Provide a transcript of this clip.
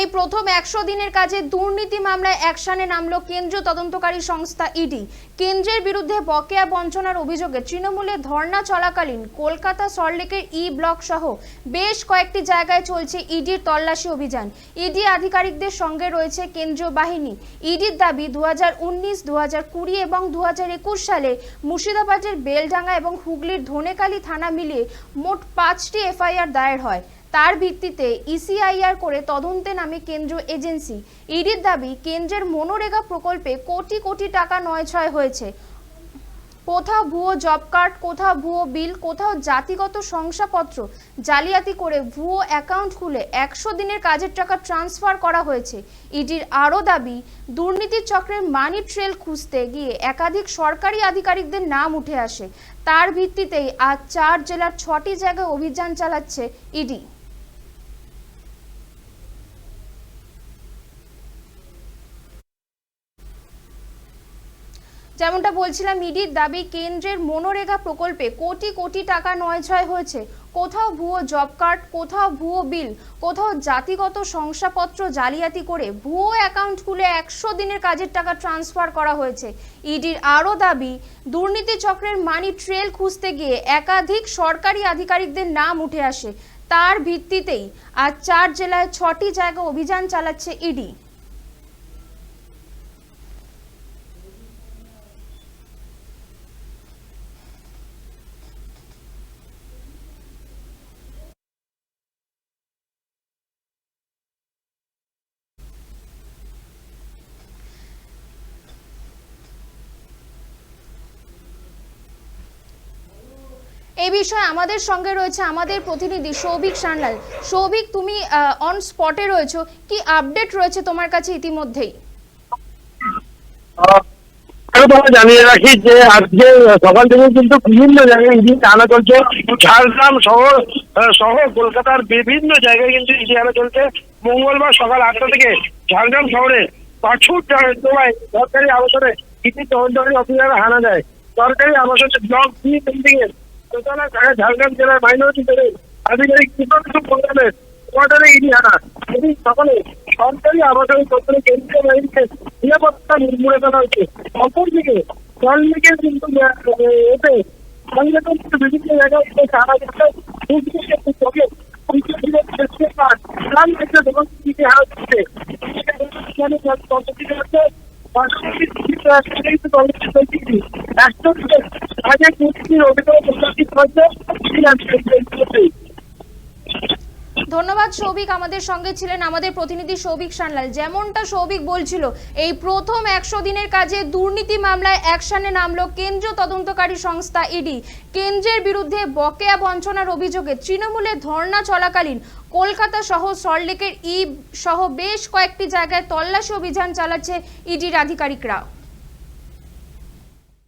এই প্রথম একশো দিনের কাজে দুর্নীতি মামলায় অ্যাকশনে নামল কেন্দ্রীয় তদন্তকারী সংস্থা ইডি। কেন্দ্রের বিরুদ্ধে বকেয়া বঞ্চনার অভিযোগে তৃণমূলে ধর্ণা চলাকালীন কলকাতা সল্টলেকের ই ব্লক সহ বেশ কয়েকটি জায়গায় চলছে ইডির তল্লাশি অভিযান। ইডি আধিকারিকদের সঙ্গে রয়েছে কেন্দ্রীয় বাহিনী। ইডির দাবি দু হাজার উনিশ দু হাজার কুড়ি এবং দু হাজার একুশ সালে মুর্শিদাবাদের বেলডাঙ্গা এবং হুগলির ধনেকালী থানা মিলিয়ে মোট পাঁচটি এফআইআর দায়ের হয়। তার ভিত্তিতে ইসিআইআর করে তদন্তে নামে কেন্দ্রীয় এজেন্সি। ইডির দাবি, কেন্দ্রের মনোরেগা প্রকল্পে কোটি কোটি টাকা নয় ছয় হয়েছে। কোথাও ভুয়ো জব কার্ড, কোথাও ভুয়ো বিল, কোথাও জাতিগত শংসাপত্র জালিয়াতি করে ভুয়ো অ্যাকাউন্ট খুলে একশো দিনের কাজের টাকা ট্রান্সফার করা হয়েছে। ইডির আরও দাবি, দুর্নীতির চক্রের মানি ট্রেল খুঁজতে গিয়ে একাধিক সরকারি আধিকারিকদের নাম উঠে আসে। তার ভিত্তিতেই আজ চার জেলার ছটি জায়গায় অভিযান চালাচ্ছে ইডি। যেমনটা বলছিলাম, ইডির দাবি, কেন্দ্রের মনোরেগা প্রকল্পে কোটি কোটি টাকা নয় ছয় হয়েছে। কোথাও ভুয়ো জব কার্ড, কোথাও ভুয়ো বিল, কোথাও জাতিগত শংসাপত্র জালিয়াতি করে ভুয়ো অ্যাকাউন্ট খুলে একশো দিনের কাজের টাকা ট্রান্সফার করা হয়েছে। ইডির আরও দাবি, দুর্নীতি চক্রের মানি ট্রেল খুঁজতে গিয়ে একাধিক সরকারি আধিকারিকদের নাম উঠে আসে। তার ভিত্তিতেই আজ চার জেলায় ছটি জায়গা অভিযান চালাচ্ছে ইডি। এই বিষয়ে আমাদের সঙ্গে রয়েছে আমাদের প্রতিনিধি সৌভিক সান্যাল। সৌভিক, তুমি অন স্পটে রয়েছো। কি আপডেট রয়েছে তোমার কাছে ইতিমধ্যেই? জানিয়ে রাখি যে আজকে সকাল থেকে কিন্তু বিভিন্ন জায়গায় ইডি আনা চলছে। ঝাড়গ্রাম শহর সহ কলকাতার বিভিন্ন জায়গায় কিন্তু ইডি আনা চলছে। মঙ্গলবার সকাল আটটা থেকে ঝাড়গ্রাম শহরে পাঁচুর তোমায় সরকারি আবাসনে ইডি তদন্তকারী অফিসাররা হানা দেয়। সরকারি আবাসনের ব্লক বি বিল্ডিং এর ঝাড়গ্রাম জেলার মাইনরিটি সেলের আধিকারিক কৃষক প্রোগ্রামের কোয়ার্টারে ইডি হানা এদিন সকালে সরকারি আবাসনের কর্তৃক কেন্দ্রীয় বাহিনীকে নিরাপত্তা নির্মূলে ফেলা হয়েছে। অপরদিকে সল্টলেকের কিন্তু এতে কিন্তু বিভিন্ন জায়গায় সারা চেষ্টা কাজ প্রাণ থেকে একশো হাজার কোটির অভিযোগ প্রকাশিত হয়েছে। ধন্যবাদ সৌভিক, আমাদের সঙ্গে ছিলেন আমাদের প্রতিনিধি সৌভিক সানলাল। যেমনটা সৌভিক বলছিল, এই প্রথম একশো দিনের কাজে দুর্নীতি মামলায় অ্যাকশনে নামলো কেন্দ্রীয় তদন্তকারী সংস্থা ইডি। কেন্দ্রের বিরুদ্ধে বকেয়া বঞ্চনার অভিযোগে তৃণমূলের ধর্ণা চলাকালীন কলকাতা সহ সল্টলেকের ই সহ বেশ কয়েকটি জায়গায় তল্লাশি অভিযান চালাচ্ছে ইডির আধিকারিকরা।